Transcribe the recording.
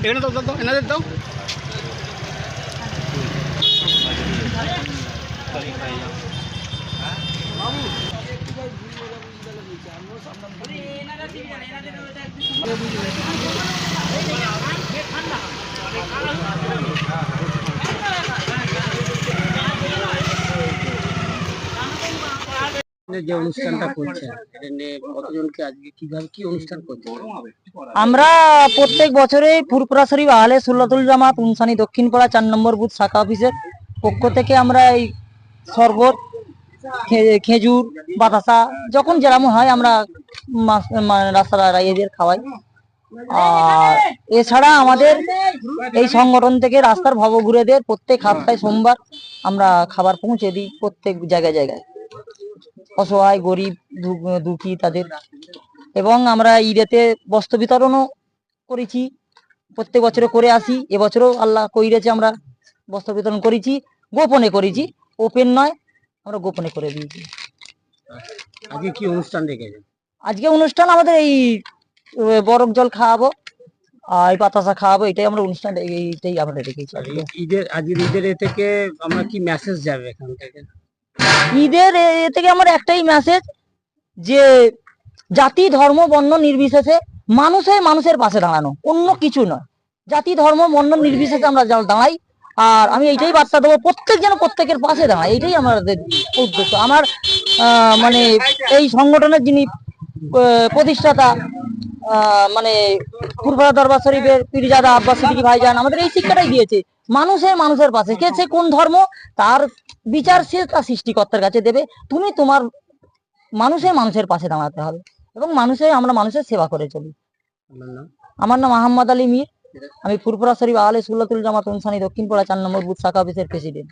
ਇਹਨਾਂ ਤੋਂ ਦੱਸੋ ਇਹਨਾਂ ਦੇ ਦੱਸੋ ਇਹਨਾਂ ਦਾ ਸੀ ਇਹਨਾਂ ਦੇ ਦੋ যে অনুষ্ঠানটা করছেন কতজনকে আজকে কীভাবে কি অনুষ্ঠান করছেন আমরা প্রত্যেক বছরে ফুরপুরা শরীফ আহলে সুল্লাতুল জামাত উনসানি দক্ষিণপাড়া চার নম্বর বুথ শাখা অফিসের পক্ষ থেকে আমরা এই শরবত খেজুর বাতাসা যখন যেরকম হয় আমরা রাস্তার রাইয়েদের খাওয়াই। আর এছাড়া আমাদের এই সংগঠন থেকে রাস্তার ভবঘুরেদের প্রত্যেক সপ্তাহে সোমবার আমরা খাবার পৌঁছে দিই প্রত্যেক জায়গায় জায়গায়। অসহায় গরিব দুঃখী তাদের। এবং আমরা ঈদেতে বস্ত্র বিতরণও করেছি। প্রত্যেক বছরে করে আসি। এবছরও আল্লাহ কইরেছে আমরা বস্ত্র বিতরণ করেছি। গোপনে করেছি। ওপেন নয় আমরা গোপনে করে দিয়েছি। আজকে কি অনুষ্ঠান রেখেছেন আজকে অনুষ্ঠান আমাদের এই বরফ জল খাওয়াবো আর বাতাসা খাওয়াবো এটাই আমরা অনুষ্ঠান এইটাই আমরা রেখেছি। ঈদের আজকের ঈদের এ থেকে আমরা কি মেসেজ যাবে এখান থেকে? ঈদের এ থেকে আমার একটাই মেসেজ যে, জাতি, ধর্ম, বর্ণ নির্বিশেষে মানুষের মানুষের পাশে দাঁড়ানো। অন্য কিছু নয়। জাতি, ধর্ম, বর্ণ নির্বিশেষে আমরা দাঁড়াই, আর আমি এইটাই বার্তা দেবো, প্রত্যেক যেন প্রত্যেকের পাশে দাঁড়ায়। এইটাই আমাদের উদ্দেশ্য। আমার মানে এই সংগঠনের যিনি প্রতিষ্ঠাতা মানে পূর্বরা দরবার শরীফের পীরজাদা আব্বাস সিদ্দিকী ভাইজান আমাদের এই শিক্ষাটাই দিয়েছে। মানুষের মানুষের পাশে। কে সে কোন ধর্ম তার বিচার সে তার সৃষ্টিকর্তার কাছে দেবে। তুমি তোমার মানুষের মানুষের পাশে দাঁড়াতে হবে এবং মানুষের আমরা মানুষের সেবা করে চলি। আমার নাম আহমদ আলী মীর। আমি ফুরপুরা শরীফ আলে সুল্লাতুল জামাত উনসানি দক্ষিণপাড়া চার নম্বর বুথ শাখা অফিসের প্রেসিডেন্ট